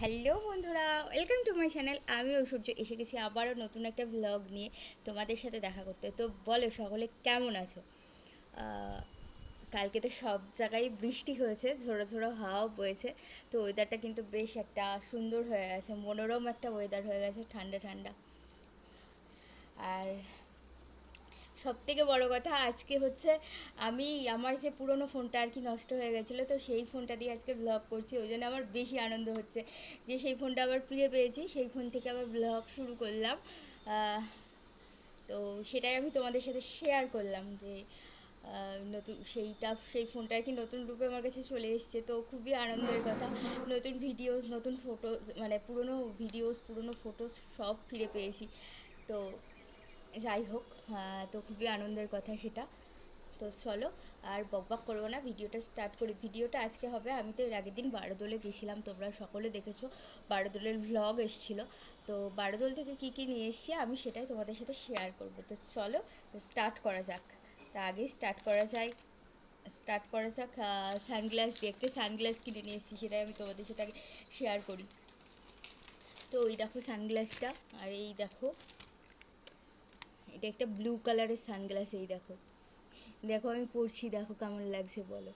Hello বন্ধুরা, welcome to my channel. আমি ঐশ্বর্য, এসে গেছি আবারও নতুন একটা ব্লগ নিয়ে তোমাদের সাথে দেখা করতে। তো বলো, সকলে কেমন আছো? কালকে তো সব জায়গায় বৃষ্টি হয়েছে, ঝোড়ো ঝোড়ো হাওয়াও বয়েছে। তো ওয়েদারটা কিন্তু বেশ একটা সুন্দর হয়ে গেছে, মনোরম একটা ওয়েদার হয়ে গেছে, ঠান্ডা ঠান্ডা। আর সব থেকে বড় কথা আজকে হচ্ছে আমি আমার যে পুরনো ফোনটা আর কি নষ্ট হয়ে গেছিল, তো সেই ফোনটা দিয়ে আজকে ব্লগ করছি, ওই জন্য আমার বেশি আনন্দ হচ্ছে। যে সেই ফোনটা আবার ফিরে পেয়েছি, সেই ফোন থেকে আবার ব্লগ শুরু করলাম। তো সেটাই আমি তোমাদের সাথে শেয়ার করলাম যে নতুন সেইটা, সেই ফোনটা আর কি নতুন রূপে আমার কাছে চলে এসেছে, তো খুবই আনন্দের কথা। নতুন ভিডিওস নতুন ফটোস মানে পুরনো ভিডিওস পুরনো ফটোস সব ফিরে পেয়েছি। তো যাই হোক আহ, তো খুবই আনন্দের কথা সেটা। তো চলো আর বকবক করব না ভিডিওটা স্টার্ট করি। ভিডিওটা আজকে হবে আমি তো এর আগের দিন বারোদোলে গেছিলাম তোমরা সকলে দেখেছ বারোদোলের ভ্লগ এসেছিল। তো বারোদোল থেকে কী কী নিয়ে এসেছি আমি সেটাই তোমাদের সাথে শেয়ার করব। তো চলো স্টার্ট করা যাক। তা আগে স্টার্ট করা যায়। স্টার্ট করা যাক সানগ্লাস দিয়ে। একটা সানগ্লাস কিনে নিয়ে এসেছি সেটাই আমি তোমাদের সাথে আগে শেয়ার করি। তো ওই দেখো সানগ্লাসটা আর এই দেখো এটা একটা ব্লু কালারের সানগ্লাস এই দেখো। দেখো, আমি পরছি, দেখো কেমন লাগছে বলো।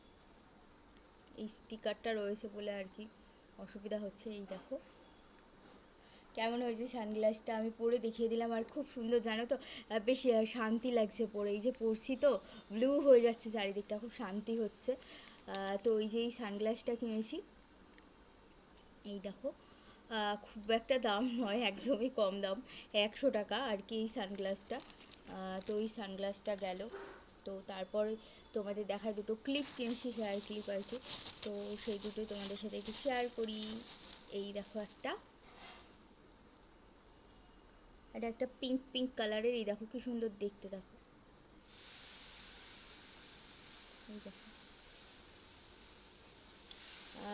এই স্টিকারটা রয়েছে বলে আর কি অসুবিধা হচ্ছে, এই দেখো। কেমন হয়েছে সানগ্লাসটা আমি পরে দেখিয়ে দিলাম। আর খুব সুন্দর, জানো তো বেশ শান্তি লাগছে পরে। এই যে পরছি তো ব্লু হয়ে যাচ্ছে চারিদিকটা, খুব শান্তি হচ্ছে। তো ওই যে এই সানগ্লাসটা কিনেছি, এই দেখো। খুব একটা দাম নয়, একদমই কম দাম। একশো টাকা আর কি এই সানগ্লাসটা। তো ওই সানগ্লাসটা গেল। তো তারপরে তোমাদের দেখা দুটো ক্লিপ কিনেছি হেয়ার ক্লিপ আর কি। তো সেই দুটো তোমাদের সাথে একটু শেয়ার করি। এই দেখো একটা। এটা একটা পিঙ্ক পিঙ্ক কালারের এই দেখো কি সুন্দর দেখতে, দেখো। এই দেখো।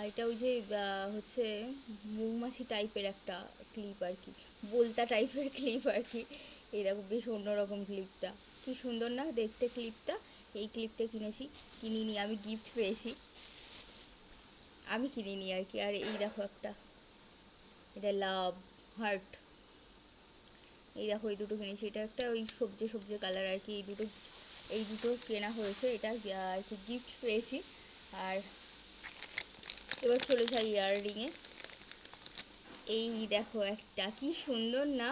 এটা ওই যে হচ্ছে মৌমাছি টাইপের একটা ক্লিপ আর কি। বলতা টাইপের ক্লিপ আর কি। এই দেখো, বেশ অন্যরকম ক্লিপটা কি সুন্দর না দেখতে ক্লিপটা এই ক্লিপটা কিনেছি, কিনিনি, আমি গিফট পেয়েছি। আমি কিনিনি আর কি। আর এই দেখো একটা। এটা লাভ হার্ট এই দেখো, এই দুটো কিনেছি। এটা একটা ওই সবজি সবজি কালার আর কি। এই দুটো এই দুটো কেনা হয়েছে। এটা আর কি গিফট পেয়েছি। আর এবার চলে যাই ইয়াররিংয়ে এই দেখো একটা, কি সুন্দর না?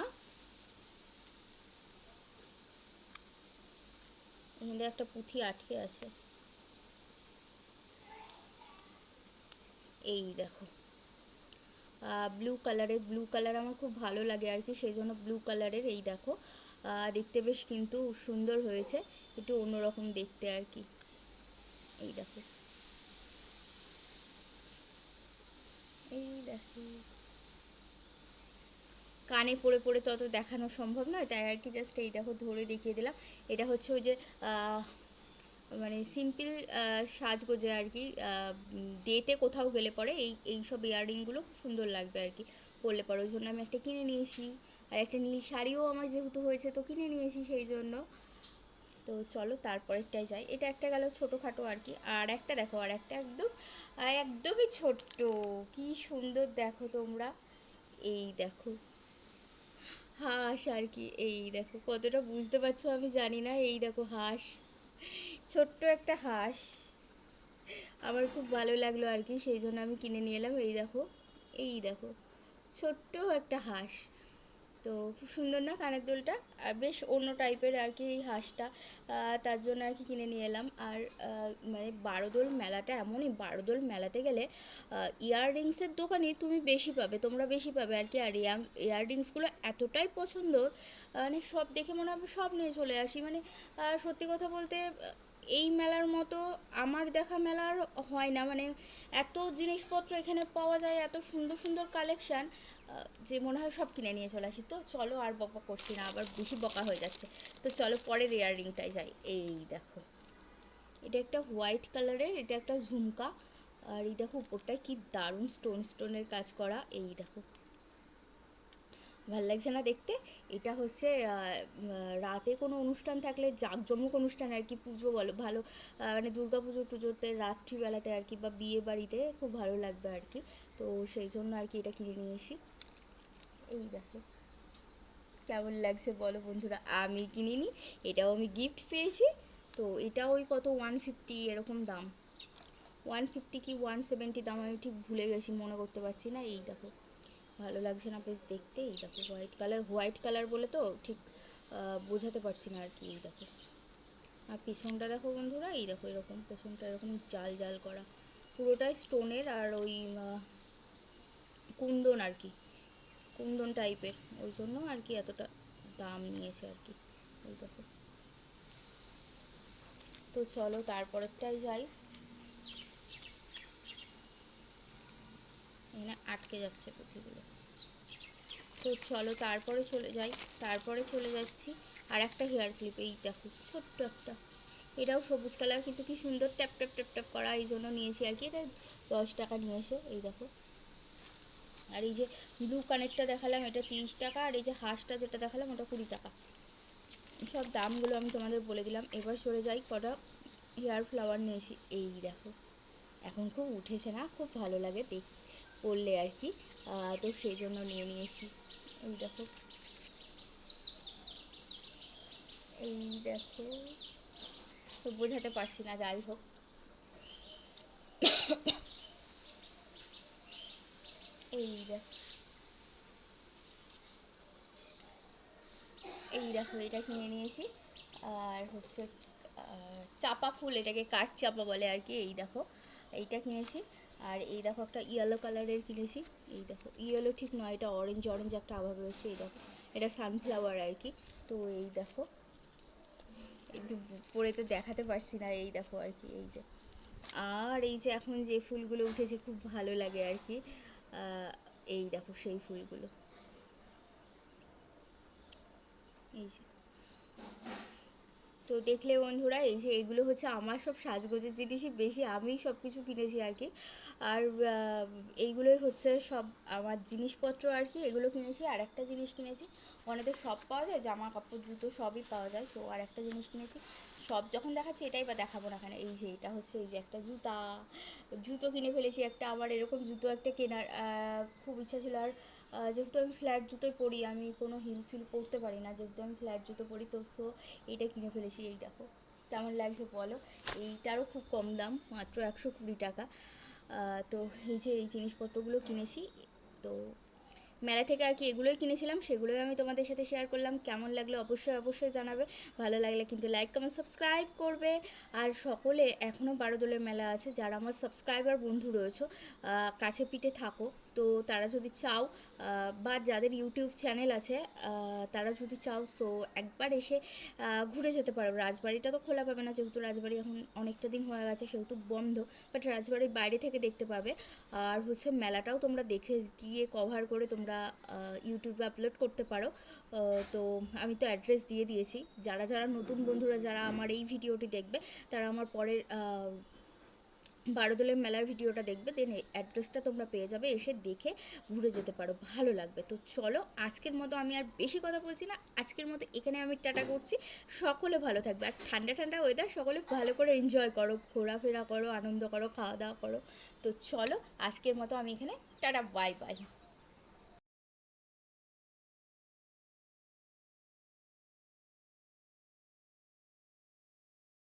এখানে একটা পুঁথি আটকে আছে। এই দেখো। ব্লু কালারের ব্লু কালার আমার খুব ভালো লাগে আর কি, সেই জন্য ব্লু কালারের এই দেখো। দেখতে বেশ কিন্তু সুন্দর হয়েছে, একটু অন্যরকম দেখতে আর কি। এই দেখো। এই দেখো। কানে পড়ে পড়ে তত দেখানো সম্ভব নয়, তাই আর কি জাস্ট এই দেখো ধরে দেখিয়ে দিলাম। এটা হচ্ছে ওই যে মানে সিম্পল সাজগোজে আর কি ডেতে কোথাও গেলে পরে এই এই সব ইয়াররিংগুলো খুব সুন্দর লাগবে আর কি। পরলে পরে ওই জন্য আমি একটা কিনে নিয়েছি। আর একটা নীল শাড়িও আমার যেহেতু হয়েছে তো কিনে নিয়েছি সেই জন্য। তো চলো তারপরেরটাই যাই। এটা একটা গেল ছোটোখাটো আর কি। আর একটা দেখো, আর একটা একদম একদমই ছোট্ট। কি সুন্দর দেখো তোমরা। এই দেখো। হাঁস আর কি, এই দেখো, কতটা বুঝতে পারছ আমি জানি না। এই দেখো হাঁস। ছোট্ট একটা হাঁস। আমার খুব ভালো লাগল আর কি, সেই জন্য আমি কিনে নিয়ে এলাম। এই দেখো এই দেখো, ছোট্ট একটা হাঁস। তো খুব সুন্দর না কানের দুলটা? বেশ অন্য টাইপের আর কি এই হাঁসটা। তার জন্য আর কি কিনে নিয়ে এলাম। আর মানে বারোদোল মেলাটা এমনই, বারোদোল মেলাতে গেলে ইয়াররিংসের দোকানে তুমি বেশি পাবে, তোমরা বেশি পাবে আর কি। আর ইয়াং ইয়াররিংসগুলো এতটাই পছন্দ মানে সব দেখে মনে হবে সব নিয়ে চলে আসি। মানে সত্যি কথা বলতে এই মেলার মতো আমার দেখা মেলার হয় না। মানে এত জিনিসপত্র এখানে পাওয়া যায়, এত সুন্দর সুন্দর কালেকশান যে মনে হয় সব কিনে নিয়ে চলে আসি। তো চলো আর বকা করছি না, আবার বেশি বকা হয়ে যাচ্ছে। তো চলো পরের ইয়াররিংটায় যাই। এই দেখো, এটা একটা হোয়াইট কালারের এটা একটা ঝুমকা, আর এই দেখো উপরটায় কি দারুণ স্টোন স্টোনের কাজ করা। এই দেখো। ভালো লাগছে না দেখতে। এটা হচ্ছে রাতে কোনো অনুষ্ঠান থাকলে জাঁকজমক অনুষ্ঠান আর কি, পুজো বলো, ভালো মানে দুর্গা পুজো টুজোতে রাত্রিবেলাতে আর কি বা বিয়ে বাড়িতে খুব ভালো লাগবে আর কি। তো সেই জন্য আর কি এটা কিনে নিয়ে এসি এই দেখো, কেমন লাগছে বলো বন্ধুরা, আমি কিনিনি, এটাও আমি গিফট পেয়েছি। তো এটা ওই কত ওয়ান ফিফটি এরকম দাম। ওয়ান ফিফটি কি ওয়ান সেভেন্টি দাম, আমি ঠিক ভুলে গেছি, মনে করতে পারছি না। এই দেখো। ভালো লাগছে না বেশ দেখতে, এই দেখো হোয়াইট কালার হোয়াইট কালার বলে তো ঠিক বোঝাতে পারছি না আর কি, এই দেখো। আর পিছনটা দেখো বন্ধুরা, এই দেখো এরকম, পেছনটা এরকম জাল জাল করা। পুরোটাই স্টোনের আর ওই কুন্দন আর কি, কুন্দন টাইপের ওই জন্য আর কি এতটা দাম নিয়েছে আর কি, এই দেখো। তো চলো তারপরেরটাই যাই। এখানে আটকে যাচ্ছে পুঁথিগুলো। তো চলো তারপরে চলে যাই, তারপরে চলে যাচ্ছি আর একটা হেয়ার ক্লিপ এই দেখো ছোট্ট একটা। এটাও সবুজ কালার কিন্তু কি সুন্দর ট্যাপ ট্যাপ ট্যাপ ট্যাপ করা, এই জন্য নিয়েছি আর কি। এটা দশ টাকা নিয়েছে এই দেখো। আর এই যে ব্লু কানেরটা দেখালাম, এটা তিরিশ টাকা। আর এই যে হাঁসটা যেটা দেখালাম, ওটা কুড়ি টাকা। সব দামগুলো আমি তোমাদের বলে দিলাম। এবার সরে যাই, কটা হেয়ার ফ্লাওয়ার নিয়েছি এই দেখো। এখন খুব উঠেছে না? খুব ভালো লাগে দেখ পড়লে আর কি। তো সেই জন্য নিয়ে নিয়েছি। এই দেখো। এই দেখো। তো বোঝাতে পারছি না, যাই হোক। এই দেখো। এই দেখো, এটা কিনে নিয়েছি। আর হচ্ছে চাপা ফুল, এটাকে কাঠ চাপা বলে আর কি, এই দেখো। এইটা কিনেছি। আর এই দেখো একটা ইয়েলো কালারের কিনেছি। এই দেখো ইয়েলো ঠিক নয়, এটা অরেঞ্জ অরেঞ্জ একটা আভা বেরোচ্ছে এই দেখো। এটা সানফ্লাওয়ার আর কি। তো এই দেখো, একটু পরে তো দেখাতে পারছি না, এই দেখো আর কি, এই যে। আর এই যে এখন যে ফুলগুলো উঠেছে, খুব ভালো লাগে আর কি। এই দেখো সেই ফুলগুলো। এই যে। তো দেখলে বন্ধুরা, এই যে এগুলো হচ্ছে আমার সব সাজগোজের জিনিসই, বেশি আমি সব কিছু কিনেছি আর কি। আর এইগুলোই হচ্ছে সব আমার জিনিসপত্র আর কি, এগুলো কিনেছি। আর একটা জিনিস কিনেছি, অনেকে সব পাওয়া যায়, জামা কাপড়, জুতো সবই পাওয়া যায়। তো আর একটা জিনিস কিনেছি সব যখন দেখাচ্ছি এটাই বা দেখাবো না কেন? এই যে এটা হচ্ছে, এই যে একটা জুতা, জুতো কিনে ফেলেছি একটা, আমার এরকম জুতো একটা কেনার খুব ইচ্ছা ছিল। আর যেহেতু আমি ফ্ল্যাট জুতোই পরি, আমি কোনো হিল ফিল পরতে পারি না। যেহেতু আমি ফ্ল্যাট জুতো পরি, তো সো এইটা কিনে ফেলেছি, এই দেখো। কেমন লাগছে বলো? এইটারও খুব কম দাম, মাত্র একশো কুড়ি টাকা। তো এই যে এই জিনিসপত্রগুলো কিনেছি, তো মেলা থেকে আর কি এগুলোই কিনেছিলাম, সেগুলোই আমি তোমাদের সাথে শেয়ার করলাম। কেমন লাগল অবশ্যই অবশ্যই জানাবে। ভালো লাগলে কিন্তু লাইক কমেন্ট সাবস্ক্রাইব করবে। আর সকলে এখনও বারোদোলের মেলা আছে, যারা আমার সাবস্ক্রাইবার বন্ধু রয়েছে কাছে পিঠে থাকো। তো তারা যদি চাও বা যাদের ইউটিউব চ্যানেল আছে তারা যদি চাও সো একবার এসে ঘুরে যেতে পারো। রাজবাড়িটা তো খোলা পাবে না, যেহেতু রাজবাড়ি এখন অনেকটা দিন হয়ে গেছে, সেহেতু বন্ধ বাট রাজবাড়ির বাইরে থেকে দেখতে পাবে। আর হচ্ছে মেলাটাও তোমরা দেখে গিয়ে কভার করে তোমরা ইউটিউবে আপলোড করতে পারো। তো আমি তো অ্যাড্রেস দিয়ে দিয়েছি। যারা যারা নতুন বন্ধুরা, যারা আমার এই ভিডিওটি দেখবে, তারা আমার পরের বারোদোলের মেলার ভিডিওটা দেখবে দেন অ্যাড্রেসটা তোমরা পেয়ে যাবে, এসে দেখে ঘুরে যেতে পারো, ভালো লাগবে। তো চলো, আজকের মতো আমি আর বেশি কথা বলছি না, আজকের মতো এখানে আমি টাটা করছি। সকলে ভালো থাকবে, আর ঠান্ডা ঠান্ডা ওয়েদার সকলে ভালো করে এনজয় করো, ঘোরাফেরা করো, আনন্দ করো, খাওয়া দাওয়া করো। তো চলো, আজকের মতো আমি এখানে, টাটা বাই বাই